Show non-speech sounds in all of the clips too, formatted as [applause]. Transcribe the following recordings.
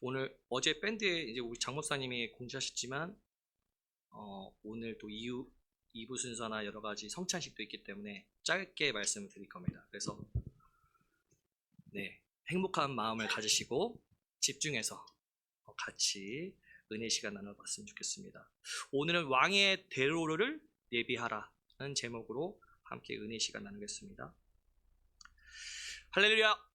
오늘 어제 밴드에 이제 우리 장 목사님이 공지하셨지만 어, 오늘 또 이후 2부 순서나 여러 가지 성찬식도 있기 때문에 짧게 말씀을 드릴 겁니다. 그래서 네 행복한 마음을 가지시고 집중해서 같이 은혜 시간 나눠봤으면 좋겠습니다. 오늘은 왕의 대로를 예비하라는 제목으로 함께 은혜 시간 나누겠습니다. 할렐루야!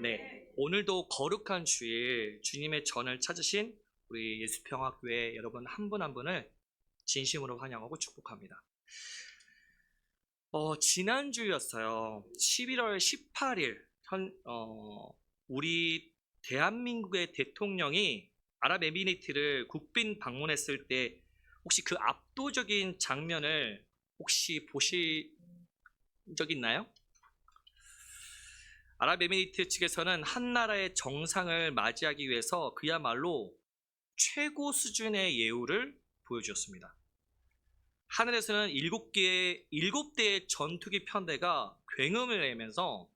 네, 오늘도 거룩한 주일 주님의 전을 찾으신 우리 예수평화교회 여러분 한분한 분을 진심으로 환영하고 축복합니다. 어, 지난주였어요. 11월 18일 현, 어, 우리 대한민국의 대통령이 아랍에미리트를 국빈 방문했을 때 혹시 그 압도적인 장면을 혹시 보신 적 있나요? 아랍에미리트 측에서는 한 나라의 정상을 맞이하기 위해서 그야말로 최고 수준의 예우를 보여주었습니다. 하늘에서는 일곱 개의 일곱 대의 전투기 편대가 굉음을 내면서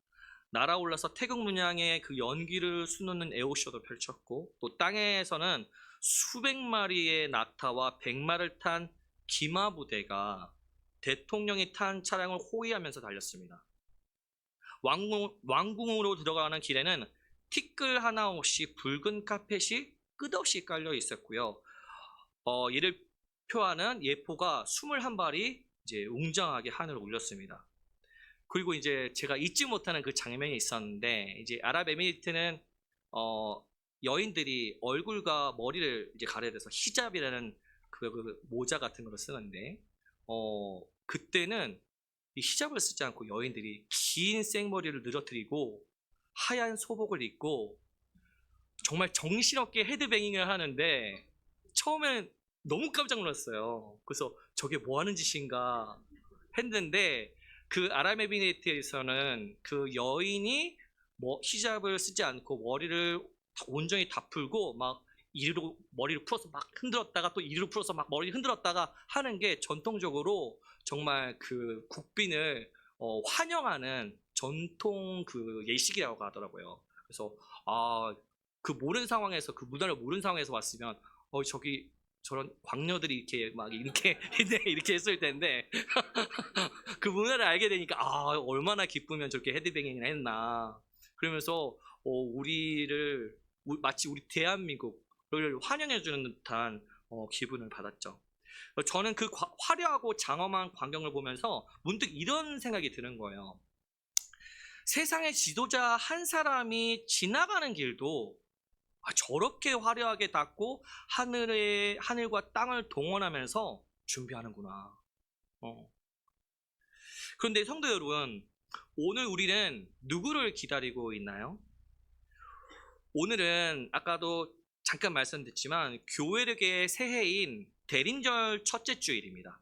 날아올라서 태극 문양의 그 연기를 수놓는 에어쇼도 펼쳤고 또 땅에서는 수백 마리의 낙타와 백마를 탄 기마 부대가 대통령이 탄 차량을 호위하면서 달렸습니다. 왕궁, 왕궁으로 들어가는 길에는 티끌 하나 없이 붉은 카펫이 끝없이 깔려 있었고요. 어, 이를 표하는 예포가 21발이 이제 웅장하게 하늘을 올렸습니다. 그리고 이제 제가 잊지 못하는 그 장면이 있었는데 이제 아랍에미리트는 어, 여인들이 얼굴과 머리를 이제 가려야 돼서 히잡이라는 그, 그 모자 같은 걸 쓰는데 어, 그때는 이 히잡을 쓰지 않고 여인들이 긴 생머리를 늘어뜨리고 하얀 소복을 입고 정말 정신없게 헤드뱅잉을 하는데 처음엔 너무 깜짝 놀랐어요. 그래서 저게 뭐 하는 짓인가 했는데 그 아랍에미리트에서는 그 여인이 뭐 히잡을 쓰지 않고 머리를 온전히 다 풀고 막 이리로 머리를 풀어서 막 흔들었다가 또 이리로 풀어서 막 머리 흔들었다가 하는 게 전통적으로 정말 그 국빈을 어, 환영하는 전통 그 예식이라고 하더라고요. 그래서 아 그 모르는 상황에서 그 문화를 모르는 상황에서 왔으면 어 저기 저런 광녀들이 이렇게 막 이렇게 [laughs] 이렇게 했을 텐데 [laughs] 그 문화를 알게 되니까 아 얼마나 기쁘면 저렇게 헤드뱅잉을 했나 그러면서 어, 우리를 우- 마치 우리 대한민국을 환영해 주는 듯한 어, 기분을 받았죠. 어, 저는 그 과- 화려하고 장엄한 광경을 보면서 문득 이런 생각이 드는 거예요. 세상의 지도자 한 사람이 지나가는 길도 아, 저렇게 화려하게 닦고 하늘의 하늘과 땅을 동원하면서 준비하는구나. 어. 그런데 성도 여러분, 오늘 우리는 누구를 기다리고 있나요? 오늘은 아까도 잠깐 말씀드렸지만 교회력의 새해인 대림절 첫째 주일입니다.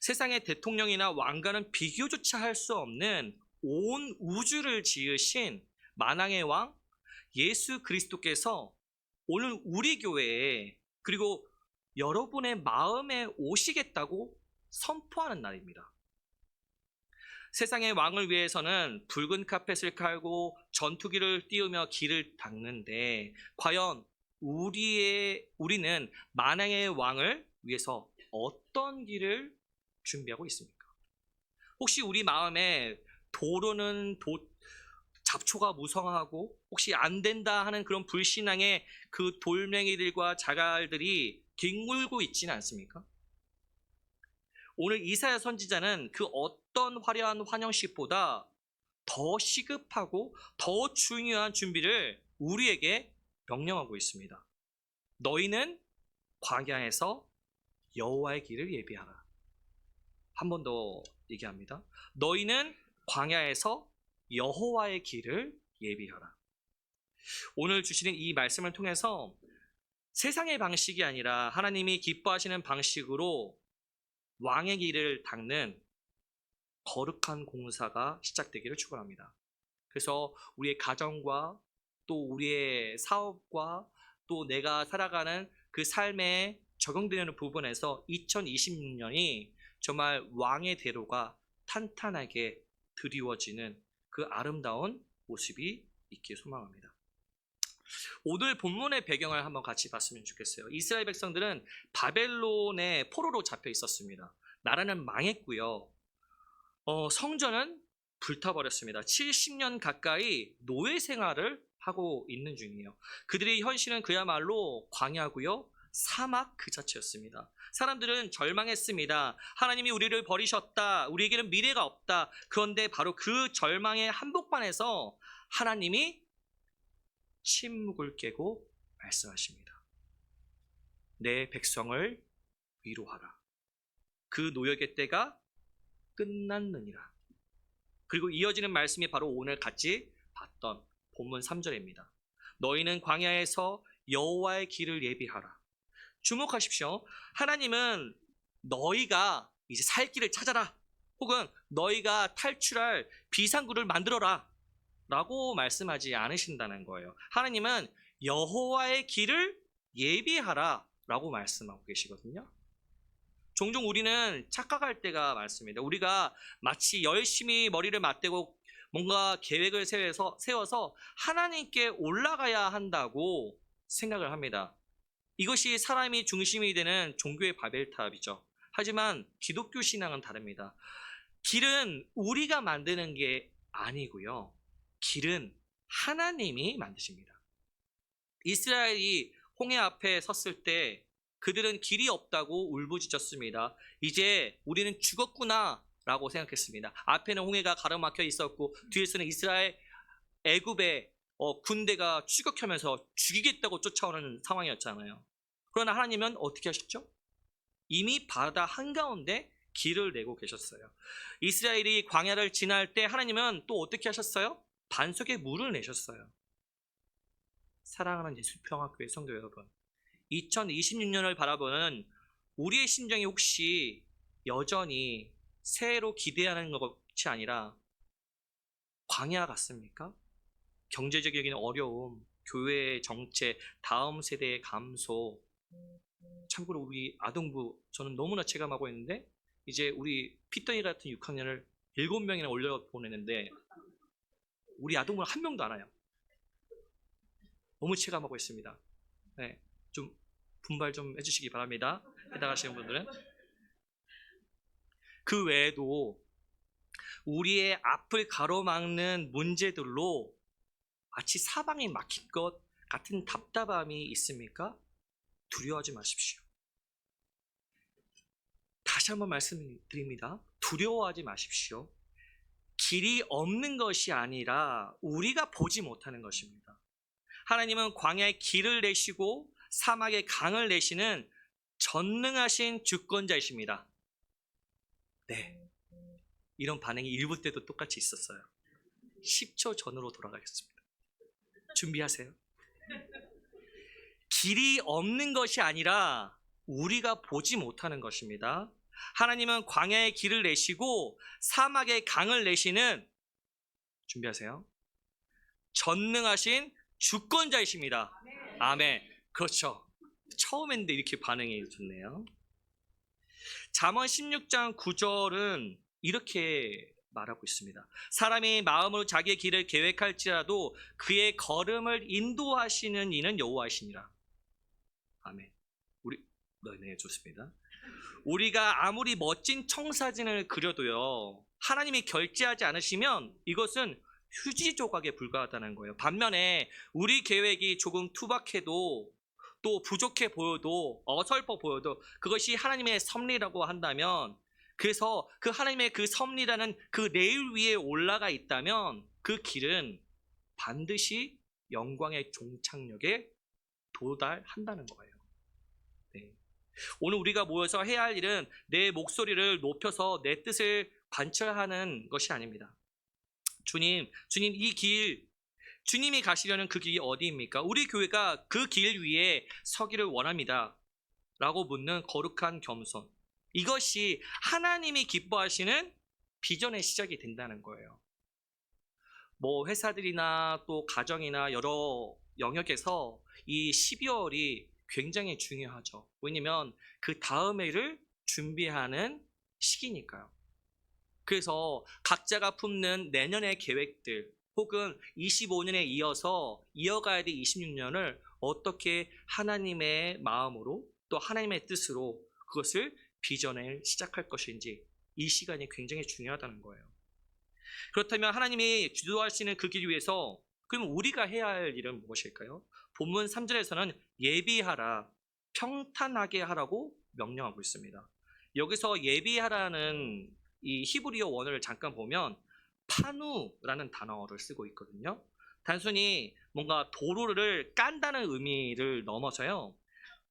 세상의 대통령이나 왕과는 비교조차 할 수 없는 온 우주를 지으신 만왕의 왕 예수 그리스도께서 오늘 우리 교회에 그리고 여러분의 마음에 오시겠다고 선포하는 날입니다. 세상의 왕을 위해서는 붉은 카펫을 깔고 전투기를 띄우며 길을 닦는데 과연 우리의 우리는 만왕의 왕을 위해서 어떤 길을 준비하고 있습니까? 혹시 우리 마음에 도로는 도, 잡초가 무성하고 혹시 안 된다 하는 그런 불신앙의 그 돌멩이들과 자갈들이 뒹굴고 있지는 않습니까? 오늘 이사야 선지자는 그 어떤 화려한 환영식보다 더 시급하고 더 중요한 준비를 우리에게 명령하고 있습니다. 너희는 광야에서 여호와의 길을 예비하라. 한 번 더 얘기합니다. 너희는 광야에서 여호와의 길을 예비하라. 오늘 주시는 이 말씀을 통해서 세상의 방식이 아니라 하나님이 기뻐하시는 방식으로 왕의 길을 닦는 거룩한 공사가 시작되기를 축원합니다. 그래서 우리의 가정과 또 우리의 사업과 또 내가 살아가는 그 삶에 적용되는 부분에서 2026년이 정말 왕의 대로가 탄탄하게 드리워지는 그 아름다운 모습이 있길 소망합니다. 오늘 본문의 배경을 한번 같이 봤으면 좋겠어요. 이스라엘 백성들은 바벨론의 포로로 잡혀 있었습니다. 나라는 망했고요. 어, 성전은 불타버렸습니다. 70년 가까이 노예 생활을 하고 있는 중이에요. 그들의 현실은 그야말로 광야고요. 사막 그 자체였습니다. 사람들은 절망했습니다. 하나님이 우리를 버리셨다. 우리에게는 미래가 없다. 그런데 바로 그 절망의 한복판에서 하나님이 침묵을 깨고 말씀하십니다. 내 백성을 위로하라. 그 노역의 때가 끝났느니라. 그리고 이어지는 말씀이 바로 오늘 같이 봤던 본문 3절입니다. 너희는 광야에서 여호와의 길을 예비하라. 주목하십시오. 하나님은 너희가 이제 살 길을 찾아라. 혹은 너희가 탈출할 비상구를 만들어라. 라고 말씀하지 않으신다는 거예요. 하나님은 여호와의 길을 예비하라. 라고 말씀하고 계시거든요. 종종 우리는 착각할 때가 많습니다. 우리가 마치 열심히 머리를 맞대고 뭔가 계획을 세워서, 하나님께 올라가야 한다고 생각을 합니다. 이것이 사람이 중심이 되는 종교의 바벨탑이죠. 하지만 기독교 신앙은 다릅니다. 길은 우리가 만드는 게 아니고요. 길은 하나님이 만드십니다. 이스라엘이 홍해 앞에 섰을 때 그들은 길이 없다고 울부짖었습니다. 이제 우리는 죽었구나 라고 생각했습니다. 앞에는 홍해가 가로막혀 있었고 뒤에서는 이스라엘 애굽의 어, 군대가 추격하면서 죽이겠다고 쫓아오는 상황이었잖아요. 그러나 하나님은 어떻게 하셨죠? 이미 바다 한가운데 길을 내고 계셨어요. 이스라엘이 광야를 지날 때 하나님은 또 어떻게 하셨어요? 반석에 물을 내셨어요. 사랑하는 예수평화교회 성도 여러분, 2026년을 바라보는 우리의 심정이 혹시 여전히 새해로 기대하는 것이 아니라 광야 같습니까? 경제적인 어려움, 교회의 정체, 다음 세대의 감소. 참고로 우리 아동부 저는 너무나 체감하고 있는데 이제 우리 피덩이 같은 6학년을 7명이나 올려 보내는데 우리 아동부 한 명도 안 와요. 너무 체감하고 있습니다. 네, 좀 분발 좀 해주시기 바랍니다. 해당하시는 분들은 그 외에도 우리의 앞을 가로막는 문제들로 마치 사방이 막힌 것 같은 답답함이 있습니까? 두려워하지 마십시오. 다시 한번 말씀드립니다. 두려워하지 마십시오. 길이 없는 것이 아니라 우리가 보지 못하는 것입니다. 하나님은 광야에 길을 내시고 사막에 강을 내시는 전능하신 주권자이십니다. 네. 이런 반응이 일부 때도 똑같이 있었어요. 10초 전으로 돌아가겠습니다. 준비하세요. 길이 없는 것이 아니라 우리가 보지 못하는 것입니다. 하나님은 광야의 길을 내시고 사막의 강을 내시는 준비하세요. 전능하신 주권자이십니다. 아멘. 그렇죠. 처음 했는데 이렇게 반응이 좋네요. 잠언 16장 9절은 이렇게 말하고 있습니다. 사람이 마음으로 자기의 길을 계획할지라도 그의 걸음을 인도하시는 이는 여호와시니라. 아멘. 우리 네, 좋습니다. 우리가 아무리 멋진 청사진을 그려도요. 하나님이 결제하지 않으시면 이것은 휴지 조각에 불과하다는 거예요. 반면에 우리 계획이 조금 투박해도 또 부족해 보여도 어설퍼 보여도 그것이 하나님의 섭리라고 한다면 그래서 그 하나님의 그 섭리라는 그 레일 위에 올라가 있다면 그 길은 반드시 영광의 종착역에 도달한다는 거예요. 네. 오늘 우리가 모여서 해야 할 일은 내 목소리를 높여서 내 뜻을 관철하는 것이 아닙니다. 주님, 주님 이 길, 주님이 가시려는 그 길이 어디입니까? 우리 교회가 그 길 위에 서기를 원합니다. 라고 묻는 거룩한 겸손. 이것이 하나님이 기뻐하시는 비전의 시작이 된다는 거예요. 뭐 회사들이나 또 가정이나 여러 영역에서 이 12월이 굉장히 중요하죠. 왜냐면 그 다음 해를 준비하는 시기니까요. 그래서 각자가 품는 내년의 계획들, 혹은 25년에 이어서 이어가야 될 26년을 어떻게 하나님의 마음으로 또 하나님의 뜻으로 그것을 비전을 시작할 것인지 이 시간이 굉장히 중요하다는 거예요. 그렇다면 하나님이 주도하시는 그 길 위해서 그럼 우리가 해야 할 일은 무엇일까요? 본문 3절에서는 예비하라, 평탄하게 하라고 명령하고 있습니다. 여기서 예비하라는 이 히브리어 원어를 잠깐 보면 파누라는 단어를 쓰고 있거든요. 단순히 뭔가 도로를 깐다는 의미를 넘어서요.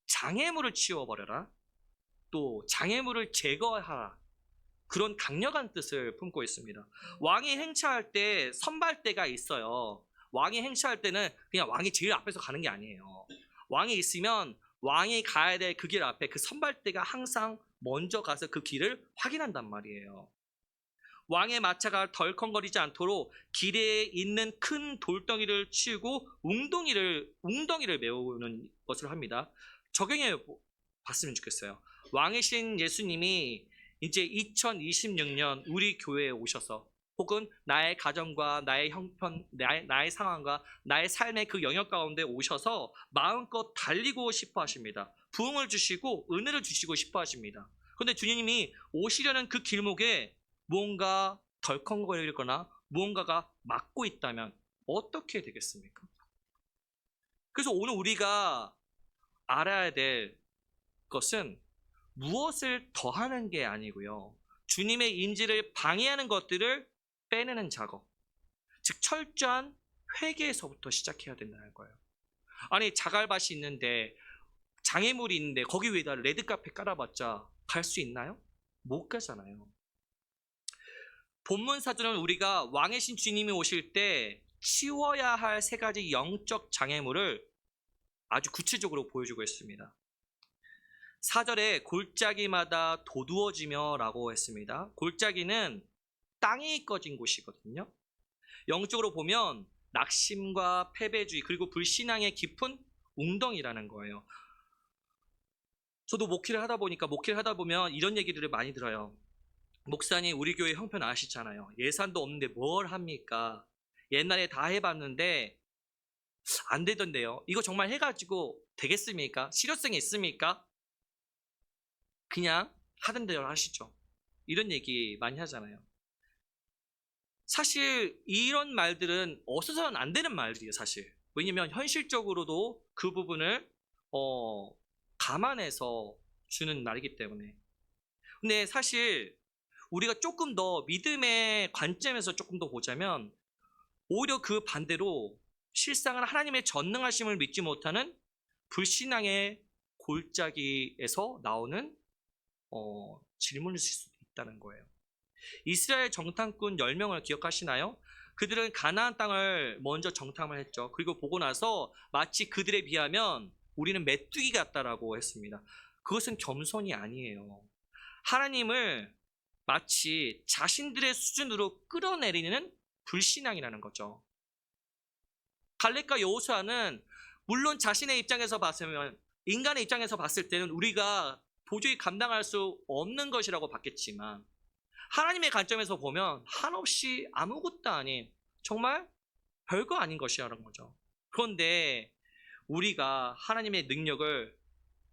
장애물을 치워버려라. 또 장애물을 제거하라. 그런 강력한 뜻을 품고 있습니다. 왕이 행차할 때 선발대가 있어요. 왕이 행차할 때는 그냥 왕이 제일 앞에서 가는 게 아니에요. 왕이 있으면 왕이 가야 될 그 길 앞에 그 선발대가 항상 먼저 가서 그 길을 확인한단 말이에요. 왕의 마차가 덜컹거리지 않도록 길에 있는 큰 돌덩이를 치우고 웅덩이를 웅덩이를 메우는 것을 합니다. 적용해 봤으면 좋겠어요. 왕이신 예수님이 이제 2026년 우리 교회에 오셔서 혹은 나의 가정과 나의 형편, 나의, 나의 상황과 나의 삶의 그 영역 가운데 오셔서 마음껏 달리고 싶어 하십니다. 부흥을 주시고 은혜를 주시고 싶어 하십니다. 그런데 주님이 오시려는 그 길목에 무언가 덜컹거리거나 무언가가 막고 있다면 어떻게 되겠습니까? 그래서 오늘 우리가 알아야 될 것은 무엇을 더하는 게 아니고요. 주님의 인지를 방해하는 것들을 빼내는 작업. 즉 철저한 회개에서부터 시작해야 된다는 거예요. 아니 자갈밭이 있는데 장애물이 있는데 거기 위에다 레드카페 깔아봤자 갈 수 있나요? 못 가잖아요. 본문 사전은 우리가 왕의 신 주님이 오실 때 치워야 할 세 가지 영적 장애물을 아주 구체적으로 보여주고 있습니다. 4절에 골짜기마다 도두어지며 라고 했습니다. 골짜기는 땅이 꺼진 곳이거든요. 영적으로 보면 낙심과 패배주의 그리고 불신앙의 깊은 웅덩이라는 거예요. 저도 목회를 하다 보니까 목회를 하다 보면 이런 얘기들을 많이 들어요. 목사님 우리 교회 형편 아시잖아요. 예산도 없는데 뭘 합니까? 옛날에 다 해봤는데 안 되던데요. 이거 정말 해가지고 되겠습니까? 실효성이 있습니까? 그냥 하던 대로 하시죠. 이런 얘기 많이 하잖아요. 사실 이런 말들은 없어서는 안 되는 말들이에요, 사실. 왜냐면 현실적으로도 그 부분을 어, 감안해서 주는 말이기 때문에. 근데 사실 우리가 조금 더 믿음의 관점에서 조금 더 보자면 오히려 그 반대로 실상은 하나님의 전능하심을 믿지 못하는 불신앙의 골짜기에서 나오는 어, 질문일 수도 있다는 거예요. 이스라엘 정탐꾼 10명을 기억하시나요? 그들은 가나안 땅을 먼저 정탐을 했죠. 그리고 보고 나서 마치 그들에 비하면 우리는 메뚜기 같다라고 했습니다. 그것은 겸손이 아니에요. 하나님을 마치 자신들의 수준으로 끌어내리는 불신앙이라는 거죠. 갈렙과 여호수아는 물론 자신의 입장에서 봤으면 인간의 입장에서 봤을 때는 우리가 도저히 감당할 수 없는 것이라고 봤겠지만 하나님의 관점에서 보면 한없이 아무것도 아닌 정말 별거 아닌 것이라는 거죠. 그런데 우리가 하나님의 능력을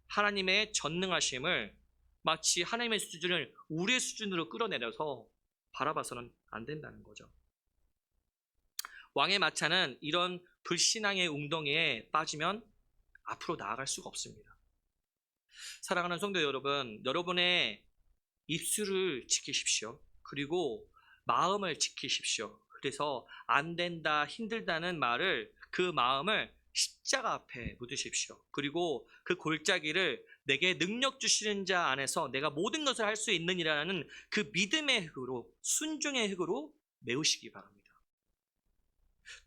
하나님의 전능하심을 마치 하나님의 수준을 우리의 수준으로 끌어내려서 바라봐서는 안 된다는 거죠. 왕의 마차는 이런 불신앙의 웅덩이에 빠지면 앞으로 나아갈 수가 없습니다. 사랑하는 성도 여러분, 여러분의 입술을 지키십시오. 그리고 마음을 지키십시오. 그래서 안 된다, 힘들다는 말을 그 마음을 십자가 앞에 묻으십시오. 그리고 그 골짜기를 내게 능력 주시는 자 안에서 내가 모든 것을 할 수 있느니라는 그 믿음의 흙으로 순종의 흙으로 메우시기 바랍니다.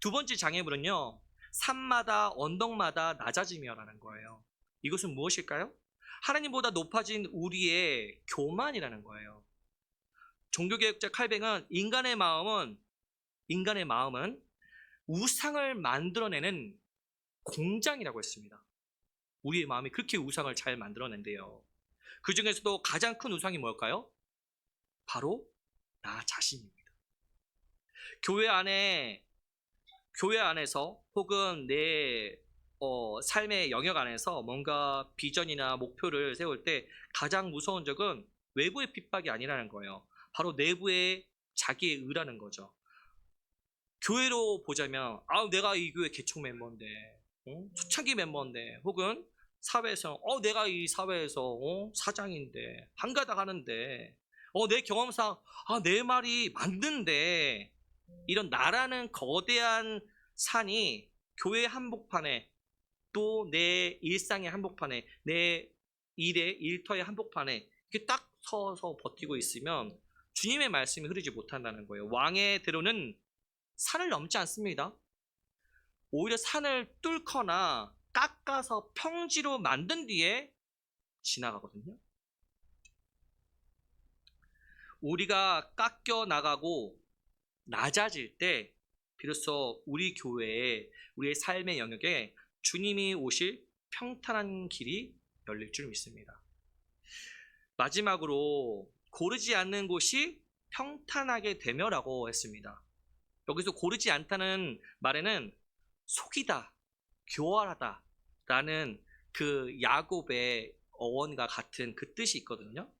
두 번째 장애물은요. 산마다 언덕마다 낮아지며라는 거예요. 이것은 무엇일까요? 하나님보다 높아진 우리의 교만이라는 거예요. 종교개혁자 칼뱅은 인간의 마음은 인간의 마음은 우상을 만들어내는 공장이라고 했습니다. 우리의 마음이 그렇게 우상을 잘 만들어낸대요. 그 중에서도 가장 큰 우상이 뭘까요? 바로 나 자신입니다. 교회 안에 교회 안에서 혹은 내 어, 삶의 영역 안에서 뭔가 비전이나 목표를 세울 때 가장 무서운 적은 외부의 핍박이 아니라는 거예요. 바로 내부의 자기의 의라는 거죠. 교회로 보자면 아 내가 이 교회 개척 멤버인데 어? 초창기 멤버인데 혹은 사회에서 어 내가 이 사회에서 어? 사장인데 한가닥 하는데 어 내 경험상 아 내 말이 맞는데 이런 나라는 거대한 산이 교회 한복판에 또 내 일상의 한복판에 내 일의 일터의 한복판에 이렇게 딱 서서 버티고 있으면 주님의 말씀이 흐르지 못한다는 거예요. 왕의 대로는 산을 넘지 않습니다. 오히려 산을 뚫거나 깎아서 평지로 만든 뒤에 지나가거든요. 우리가 깎여 나가고 낮아질 때 비로소 우리 교회에 우리의 삶의 영역에 주님이 오실 평탄한 길이 열릴 줄 믿습니다. 마지막으로 고르지 않는 곳이 평탄하게 되며라고 했습니다. 여기서 고르지 않다는 말에는 속이다, 교활하다 라는 그 야곱의 어원과 같은 그 뜻이 있거든요.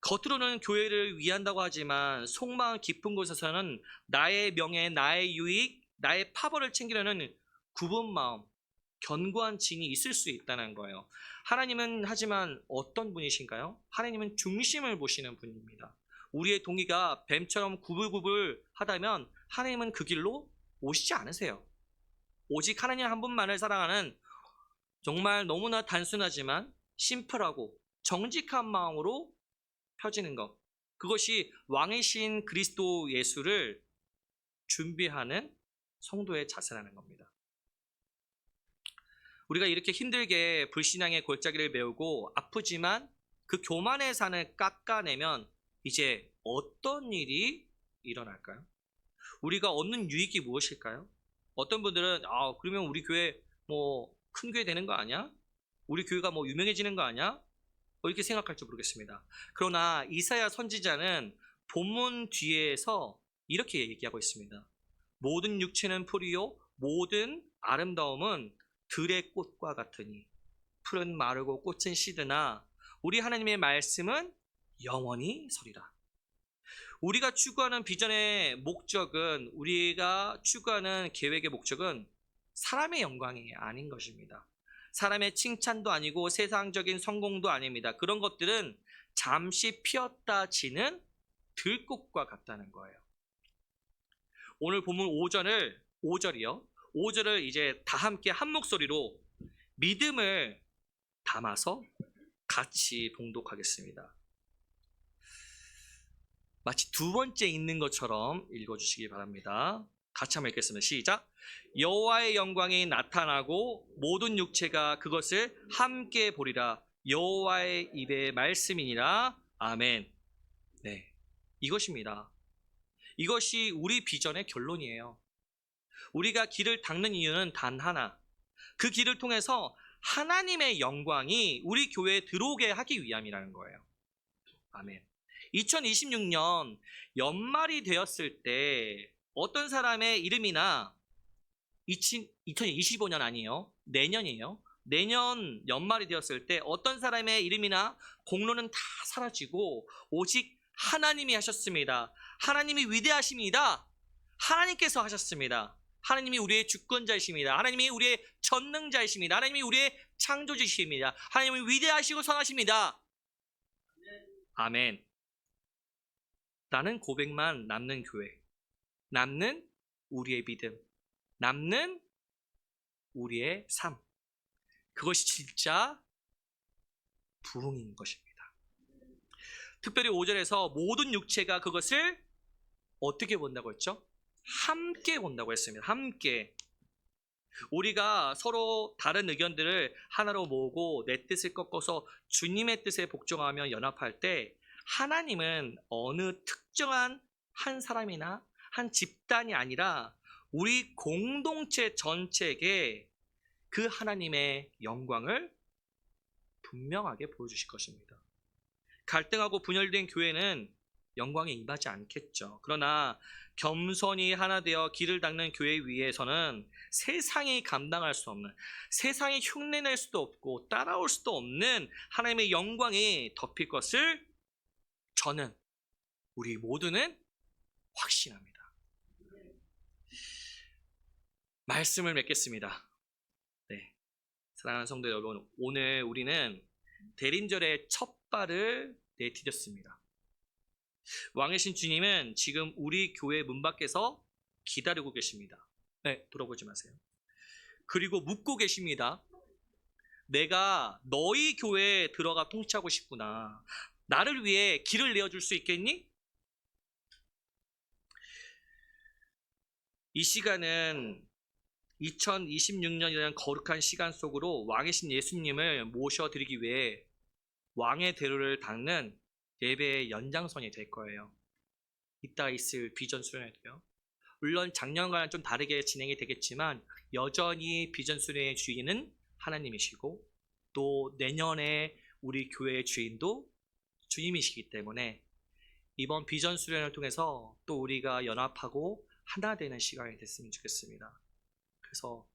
겉으로는 교회를 위한다고 하지만 속마음 깊은 곳에서는 나의 명예, 나의 유익, 나의 파벌을 챙기려는 굽은 마음, 견고한 진이 있을 수 있다는 거예요. 하나님은 하지만 어떤 분이신가요? 하나님은 중심을 보시는 분입니다. 우리의 동의가 뱀처럼 구불구불 하다면 하나님은 그 길로 오시지 않으세요. 오직 하나님 한 분만을 사랑하는 정말 너무나 단순하지만 심플하고 정직한 마음으로 펴지는 것. 그것이 왕이신 그리스도 예수를 준비하는 성도의 자세라는 겁니다. 우리가 이렇게 힘들게 불신앙의 골짜기를 메우고 아프지만 그 교만의 산을 깎아내면 이제 어떤 일이 일어날까요? 우리가 얻는 유익이 무엇일까요? 어떤 분들은 아 그러면 우리 교회 뭐 큰 교회 되는 거 아니야? 우리 교회가 뭐 유명해지는 거 아니야? 뭐 이렇게 생각할지 모르겠습니다. 그러나 이사야 선지자는 본문 뒤에서 이렇게 얘기하고 있습니다. 모든 육체는 풀이요 모든 아름다움은 들의 꽃과 같으니 풀은 마르고 꽃은 시드나 우리 하나님의 말씀은 영원히 서리라. 우리가 추구하는 비전의 목적은 우리가 추구하는 계획의 목적은 사람의 영광이 아닌 것입니다. 사람의 칭찬도 아니고 세상적인 성공도 아닙니다. 그런 것들은 잠시 피었다 지는 들꽃과 같다는 거예요. 오늘 본문 5절을 5절이요. 5절을 이제 다 함께 한 목소리로 믿음을 담아서 같이 봉독하겠습니다. 마치 두 번째 읽는 것처럼 읽어주시기 바랍니다. 같이 한번 읽겠습니다. 시작. 여호와의 영광이 나타나고 모든 육체가 그것을 함께 보리라. 여호와의 입의 말씀이니라. 아멘. 네, 이것입니다. 이것이 우리 비전의 결론이에요. 우리가 길을 닦는 이유는 단 하나. 그 길을 통해서 하나님의 영광이 우리 교회에 들어오게 하기 위함이라는 거예요. 아멘. 2026년 연말이 되었을 때 어떤 사람의 이름이나 2025년 아니에요. 내년이에요. 내년 연말이 되었을 때 어떤 사람의 이름이나 공로는 다 사라지고 오직 하나님이 하셨습니다. 하나님이 위대하십니다. 하나님께서 하셨습니다. 하나님이 우리의 주권자이십니다. 하나님이 우리의 전능자이십니다. 하나님이 우리의 창조주십니다. 하나님이 위대하시고 선하십니다. 아멘. 나는 고백만 남는 교회. 남는 우리의 믿음. 남는 우리의 삶. 그것이 진짜 부흥인 것입니다. 특별히 5절에서 모든 육체가 그것을 어떻게 본다고 했죠? 함께 본다고 했습니다. 함께. 우리가 서로 다른 의견들을 하나로 모으고 내 뜻을 꺾어서 주님의 뜻에 복종하며 연합할 때 하나님은 어느 특정한 한 사람이나 한 집단이 아니라 우리 공동체 전체에게 그 하나님의 영광을 분명하게 보여주실 것입니다. 갈등하고 분열된 교회는 영광에 임하지 않겠죠. 그러나 겸손히 하나 되어 길을 닦는 교회 위에서는 세상이 감당할 수 없는 세상이 흉내낼 수도 없고 따라올 수도 없는 하나님의 영광이 덮일 것을 저는 우리 모두는 확신합니다. 말씀을 맺겠습니다. 네. 사랑하는 성도 여러분, 오늘 우리는 대림절의 첫 발을 내디뎠습니다. 왕의 신 주님은 지금 우리 교회 문 밖에서 기다리고 계십니다. 네, 돌아보지 마세요. 그리고 묻고 계십니다. 내가 너희 교회에 들어가 통치하고 싶구나. 나를 위해 길을 내어줄 수 있겠니? 이 시간은 2026년이라는 거룩한 시간 속으로 왕의 신 예수님을 모셔드리기 위해 왕의 대로를 닦는 예배의 연장선이 될 거예요. 이따 있을 비전 수련회도요. 물론 작년과는 좀 다르게 진행이 되겠지만 여전히 비전 수련의 주인은 하나님이시고 또 내년에 우리 교회의 주인도 주님이시기 때문에 이번 비전 수련을 통해서 또 우리가 연합하고 하나 되는 시간이 됐으면 좋겠습니다. 그래서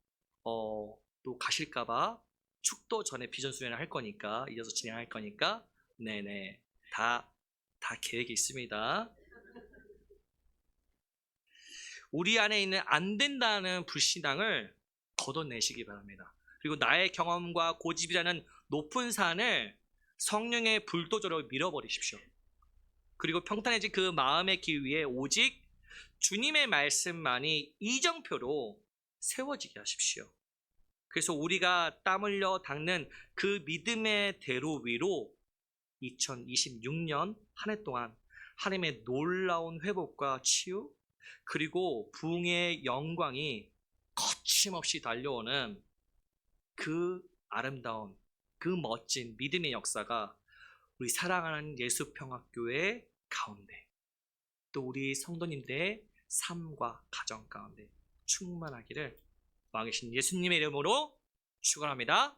어, 또 가실까봐 축도 전에 비전 수련을 할 거니까 이어서 진행할 거니까 네네 다 다 계획이 있습니다. 우리 안에 있는 안 된다는 불신앙을 걷어내시기 바랍니다. 그리고 나의 경험과 고집이라는 높은 산을 성령의 불도저로 밀어버리십시오. 그리고 평탄해진 그 마음의 길 위에 오직 주님의 말씀만이 이정표로 세워지게 하십시오. 그래서 우리가 땀 흘려 닦는 그 믿음의 대로 위로 2026년 한 해 동안 하나님의 놀라운 회복과 치유 그리고 부흥의 영광이 거침없이 달려오는 그 아름다운 그 멋진 믿음의 역사가 우리 사랑하는 예수평학교의 가운데 또 우리 성도님들의 삶과 가정 가운데 충만하기를 왕이신 예수님의 이름으로 축원합니다.